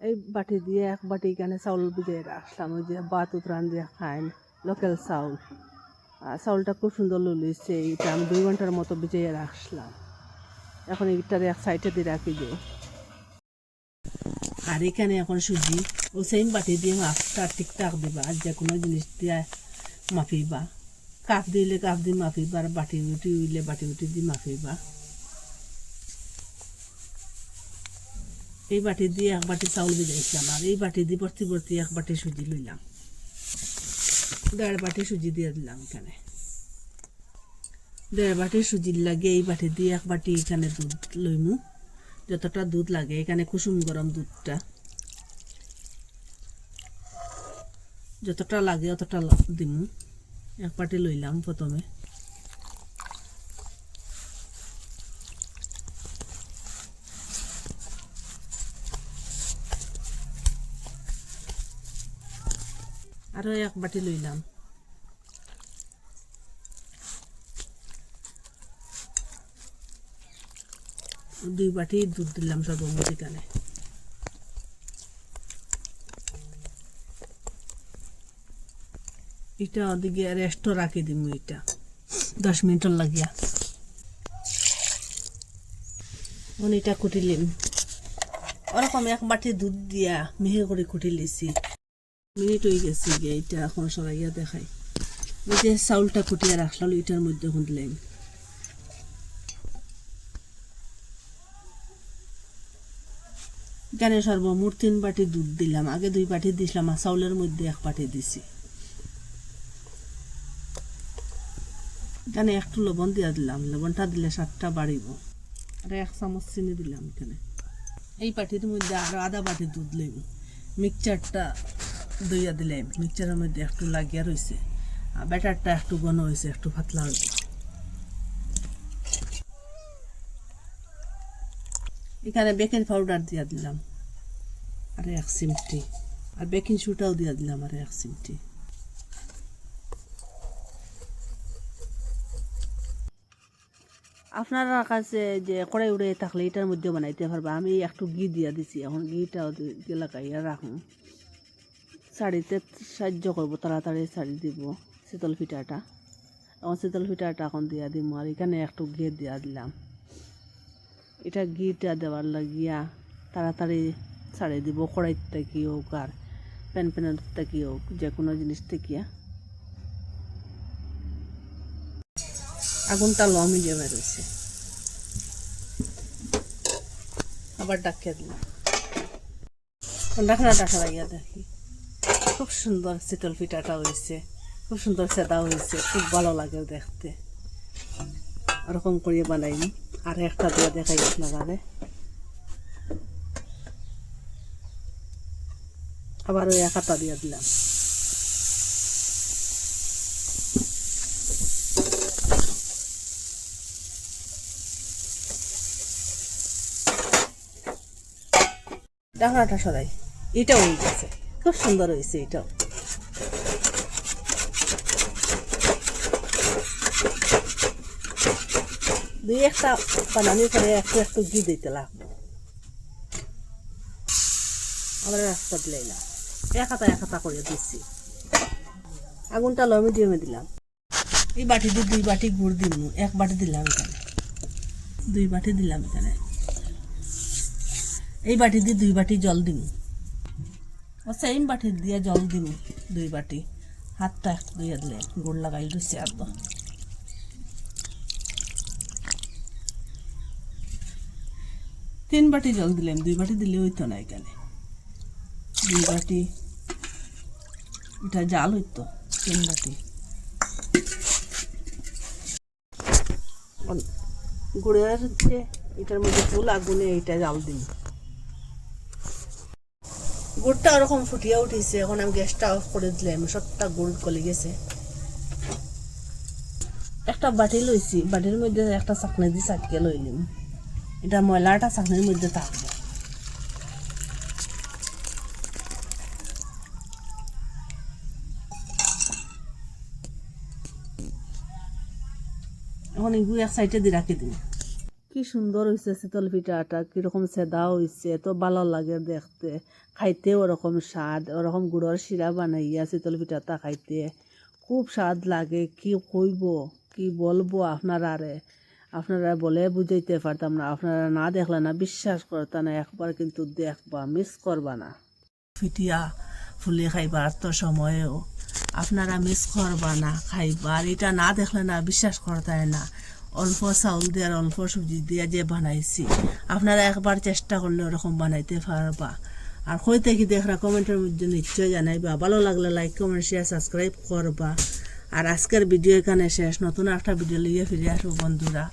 এই বাটি দিয়ে এক বাটি এখানে চাউল ভিজিয়ে রাখলাম, ওই যে বাত উতরান দিয়ে খায় লোকাল চাউল। চাউলটা খুব সুন্দর লুলিছে এটা আমি দুই ঘণ্টার মতো ভিজিয়ে রাখলাম। এখন এইটার এক সাইডে দিয়ে রাখি দিই আর এখানে এখন সুজি, ও সেম বাটি দিয়ে মাছটা ঠিকঠাক দিবা, আর যে কোনো জিনিস দিয়ে মাফিবা কাপ দিলে কাপ দিয়ে মাফিবা আর বাটি উটি উইলে বাটি উটি দিয়ে মাপিবা এই বাটি দিয়ে এক বাটি চাউল ভিজাইছিলাম আর এই বাটি দিয়ে ভর্তি ভর্তি এক বাটি সুজি লইলাম। দেড় বাটি সুজি দিয়ে দিলাম এখানে। দেড় বাটি সুজির লাগে এই বাটি দিয়ে এক বাটি এখানে দুধ লইমু। যতটা দুধ লাগে, এখানে কুসুম গরম দুধটা। যতটা লাগে অতটা দিমু। এক বাটি লইলাম প্রথমে। আরও এক বাটি লইলাম। দুই বাটি দুধ দিলাম সর্বমোট এখানে এটা ওদিকে রেস্টও রাখি দিম এটা। দশ মিনিটর লাগিয়া। এটা কুটিলিম। ওরকম এক বাটি দুধ দিয়া মিহি করে কুটি লিছি মিনিট হয়ে গেছে গিয়ে এটা এখন সরাইয়া দেখাই। ওই যে চাউলটা কুটিয়া রাখলাম এটার মধ্যে খুঁজলাম এখানে সর্বমোট তিন বাটি দুধ দিলাম। আগে দুই বাটি দিছিলাম আর চাউলের মধ্যে এক বাটি দিছি। এখানে একটু লবণ দিয়া দিলাম। লবণটা দিলে স্বাদটা বাড়িব আর এক চামচ চিনি দিলাম এখানে এই বাটির মধ্যে আরও আধা বাটি দুধ লইব মিক্সচারটা দইয়া দিলাম মিক্সচারের মধ্যে একটু লাগিয়া রয়েছে আর ব্যাটারটা একটু ঘন হয়েছে একটু পাতলা হয়েছে এখানে বেকিং পাউডার দিয়া দিলাম, আর এক চিমটি। আর বেকিং সুটাও দিয়া দিলাম, আর এক চিমটি। আপনার কাছে যে কড়াই উড়ে থাকলে এটার মধ্যে বানাইতে পারবা। আমি একটু ঘি দিয়া দিছি, এখন ঘিটাও লাগাইয়া রাখুন। শাড়িতে সাহায্য করব তাড়াতাড়ি শাড়ি দিব শীতল ফিটাটা। এখন শীতল ফিটাটা এখন দিয়া দিব আর এখানে একটু ঘি দিয়া দিলাম। এটা ঘিটা দেওয়ার লাগিয়া তাড়াতাড়ি ছাড়িয়ে দিব কড়াইত থেকে হোক আর প্যান প্যানের থেকে হোক যে কোনো জিনিস থেকে আগুনটা লো মিডিয়ামে রয়েছে আবার ডাকিয়ে দিলাম। ডাকা লাগিয়া দেখি। খুব সুন্দর শীতল পিঠাটা হয়েছে। খুব সুন্দর সেদা হয়েছে, খুব ভালো লাগে দেখতে। ওরকম করে বানাইম আর একটা দিয়ে দেখাই আপনারা আবার ওই একাটা দিয়ে দিলাম। ডাকনাটা সরাই। এটাও হয়ে গেছে। খুব সুন্দর হয়েছে এটাও। দুই একটা বানানোর পরে একটু একটু ঘি দিতে লাগবে। আবার রাস্তা এক হাতা এক হাতা করে দিচ্ছি আগুনটা লো মিডিয়ামে দিলাম। এই বাটি দিয়ে দুই বাটি গুড় দিম। এক বাটি দিলাম এখানে। দুই বাটি দিলাম এখানে। এই বাটি দিয়ে দুই বাটি জল দিম। ও সেম বাটি দিয়ে জল দিব, দুই বাটি। হাতটা দিয়ে দিলে, গুড় লাগাই দিচ্ছে আর তিন বাটি জল দিলাম, দুই বাটি দিলে হইতো না এখানে। দুই বাটি, এটা জাল হইতো, তিন বাটি। গুড়ের যে এটার মধ্যে ফুল আগুনে এটা জাল দিন গুড়টা ওরকম ফুটিয়ে উঠিছে, এখন আমি গ্যাসটা অফ করে দিলাম সবটা গুড় গলে গেছে। একটা বাটি লইছি বাটির মধ্যে একটা চাকনি দিয়ে চাকিয়ে লইলাম এটা ময়লাটা চাকনির মধ্যে থাকবে এখন এগুলো এক সাইডে দিয়ে রাখি দিন কি সুন্দর হয়েছে শীতল পিঠাটা কীরকম সেদা হয়েছে এত ভালো লাগে দেখতে। খাইতে ওরকম স্বাদ, ওরকম গুড়র শিরা বানাইয়া শীতল পিঠাটা খাইতে। খুব স্বাদ লাগে, কি কইব, কি বলব আপনারারে? আপনারা বলে বুঝাইতে পারতাম না, আপনারা না দেখলে না বিশ্বাস করতাম না, একবার কিন্তু দেখবা মিস করবা না। ফিটিয়া ফুলে খাইবার তো সময়েও, আপনারা মিস করবা না খাইবার এটা না দেখলে না বিশ্বাস করতাই না। অল্প চাউল দিয়ে আর অল্প সবজি দিয়ে যে বানাইছি, আপনারা একবার চেষ্টা করলে ওরকম বানাইতে পারবা। আর হইতে কি দেখরা কমেন্টের মধ্যে নিশ্চয় জানাইবা। ভালো লাগলে লাইক কমেন্ট শেয়ার সাবস্ক্রাইব করবা। আর আজকের ভিডিও এখানে শেষ। নতুন একটা ভিডিও লিয়ে ফিরে আসব বন্ধুরা।